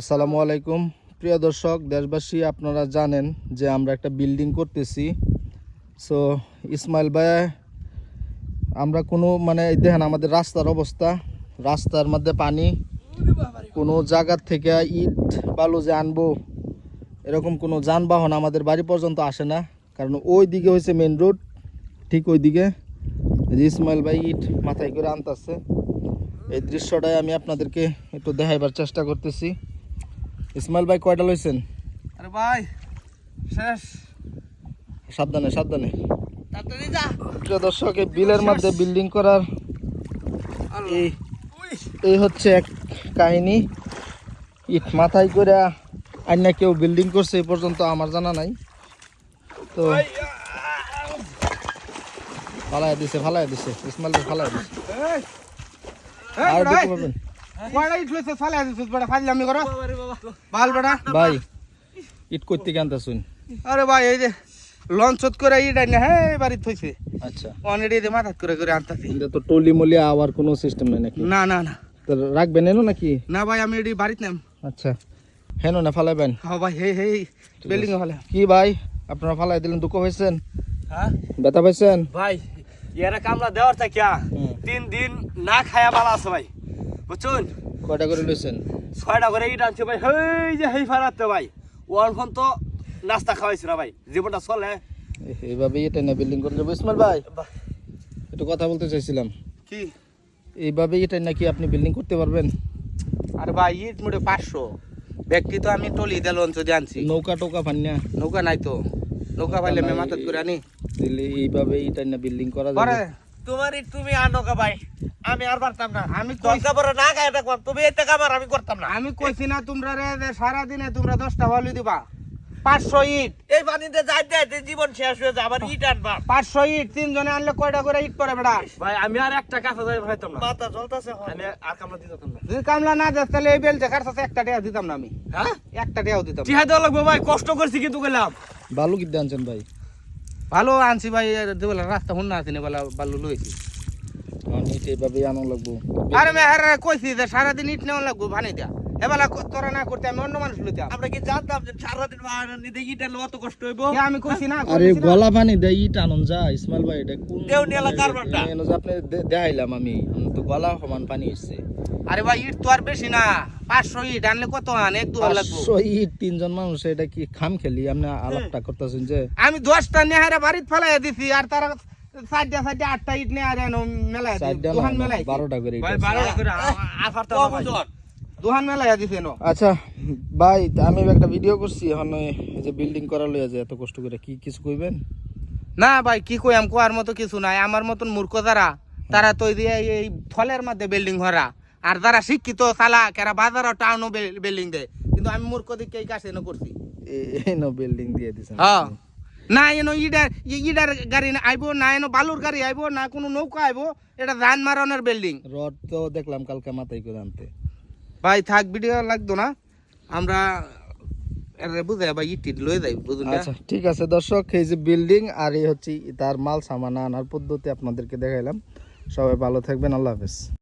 আসসালামু আলাইকুম। প্রিয় দর্শক, দেশবাসী, আপনারা জানেন যে আমরা একটা বিল্ডিং করতেছি। সো ইসমাইল ভাই, আমরা কোনো মানে দেখেন আমাদের রাস্তার অবস্থা। রাস্তার মধ্যে পানি, কোনো জায়গার থেকে ইট, বালু যে আনব, এরকম কোনো যানবাহন আমাদের বাড়ি পর্যন্ত আসে না। কারণ ওই দিকে হয়েছে মেন রোড ঠিক ওই দিকে ইসমাইল ভাই ইট মাথায় করে আনতেছে। এই দৃশ্যটাই আমি আপনাদেরকে একটু দেখাইবার চেষ্টা করতেছি। ইসমাইল ভাই কয়টা লইছেন? আরে ভাই শেষ। সাবধানে সাবধানে। প্রিয় দর্শক এই বিলের মধ্যে বিল্ডিং করার এই এই হচ্ছে এক কাহিনী। ইট মাথায় করে আর না কেউ বিল্ডিং করছে এই পর্যন্ত আমার জানা নাই। তো ফালাই দিছে ফালাই দিছে। ইসমাইল ভাই ফালাই দিছে আর দেখতে পাবেন। ভাই ইট করতে কেনতে শুন? আরে ভাই এই যে লঞ্চ করে ইট আইনা হে বাড়ি থইছে। আচ্ছা। অনেডি দে মাথা করে করে আনতাছি। তো টলি মলি আওয়ার কোনো সিস্টেম নাই নাকি? না না না। তো রাখবেন এনো নাকি? না ভাই আমি এডি বাড়িতে নাম। আচ্ছা। হেন না ফালাবেন। হ্যাঁ ভাই হে হে বিল্ডিং এ ফালে কি ভাই আপনারা ফালাই দিলেন দুঃখ হয়েছেন হ্যাঁ? ব্যথা পাইছেন? ভাই এরা কামলা দেওয়ার তা কিয়া তিন দিন না খায়া ভালো আছে ভাই। বুঝছুন? কয়টা করে লইছেন? ছয়টা করে ইট আনছে ভাই। হেই যে হেই ফারাতে ভাই। ওয়ান ফোন তো নাস্তা খাওয়াইছে না ভাই। জীবনটা চলে। এ- এইভাবেই এটা না বিল্ডিং করে যাব। ইসমাইল ভাই একটু কথা বলতে চাইছিলাম। কি? এইভাবেই এটা নাকি আপনি বিল্ডিং করতে পারবেন? আর ভাই ইট মোটে পাঁচশো। ব্যক্তি তো আমি টলি লঞ্চ দিয়ে আনছি। নৌকা টোকা ফান্যা নৌকা নাই তো। নৌকা পাইলে আমি মাথাত করে আনি। দিলে এইভাবেই এটা না বিল্ডিং করা যাবে। তোমারই তুমি আনো কা ভাই। আমি আর পারতাম না। আমি কই- দরকার পরে না এটা কর তুমি এটা কামার আমি করতাম না। আমি কইছি না তোমরা রে যে সারাদিনে তোমরা দশটা হলি দিবা। পাঁচশো ইট। এই পানিতে যাই যাইতে জীবন শেষ হয়ে যায় আবার ইট আনবা। পাঁচশো ইট তিনজনে আনলে কয়টা করে ইট পরে বেড়া? ভাই আমি আর একটা কাঁচা যাই পাইতাম না। মাথা জ্বলতাছে আমি আর কামলা দিতাম না। যদি কামলা না দেস তাহলে এই বেলচে কার সাথে একটা টেয়া দিতাম না আমি? হ্যাঁ? একটা টেয়াও দিতাম। টিহা দেওয়া লাগবে ভাই কষ্ট করছি কিন্তু গেলাম বালু কিনতে আনছেন ভাই। ভালো আনছি ভাই দেবেলা রাস্তা হুন না আছিনি বলে বালু লইছি। ইট আনো লাগবো। আরে মে হারে কইছি যে সারাদিন ইট নেওয়া লাগবো ভানে দিয়া। এবেলা তোরা না করতে আমি অন্য মানুষ লইতাম। আমরা কি জানতাম যে সারাদিন বাহানা নিতে ইটা লো অত কষ্ট হইব? আমি কইছি না আরে গলা পানি দেয় ইট আনন যা ইসমাইল ভাই এটা কোন দেউনি এলাকার কারবারটা। এনে আপনি দেখাইলাম আমি তো গলা সমান পানি হচ্ছে আরে ভাই ইট তো আর বেশি না পাঁচশো ইট আনলে কত আন? এক ইট তিনজন মানুষ এটা কি খাম খেলি? আপনি আলাপটা করতেছেন যে। আমি দশটা নেহারে বাড়িতে ফেলাই দিছি আর তারা চারটা চারটা আটটা ইট নেহারে মেলাই চারটা দুহান না বারোটা করে ভাই আর। দুহান মেলাই দিছে নো। আচ্ছা ভাই আমি একটা ভিডিও করছি এখন যে বিল্ডিং করা লইয়া যে এত কষ্ট করে কি কিছু কইবেন? না ভাই কি কই কইয়াম কোয়ার মতো কিছু নাই। আমার মতন মূর্খ যারা তারা তো এই এই- ফলের মধ্যে বিল্ডিং হরা আর যারা শিক্ষিত চালা কেরা বাজারও টাউনও বিল্ডিং দেয়। কিন্তু আমি মূর্খ দিকে এই কাজ এনে করছি? এই নো বিল্ডিং দিয়ে দিছেন। হ্যাঁ। না এনো ইডার ইডার গাড়ি না আইবো না এনো বালুর গাড়ি আইবো না কোনো নৌকা আইবো এটা ধান মারানোর বিল্ডিং রড তো দেখলাম কালকে মাথায় করে আনতে। ভাই, থাক ভিডিও লাগতো না। আমরা আচ্ছা ঠিক আছে, দর্শক, এই যে বিল্ডিং আর এই হচ্ছে তার মাল, সামান আনার পদ্ধতি আপনাদেরকে দেখাইলাম। সবাই ভালো থাকবেন, আল্লাহ হাফেজ।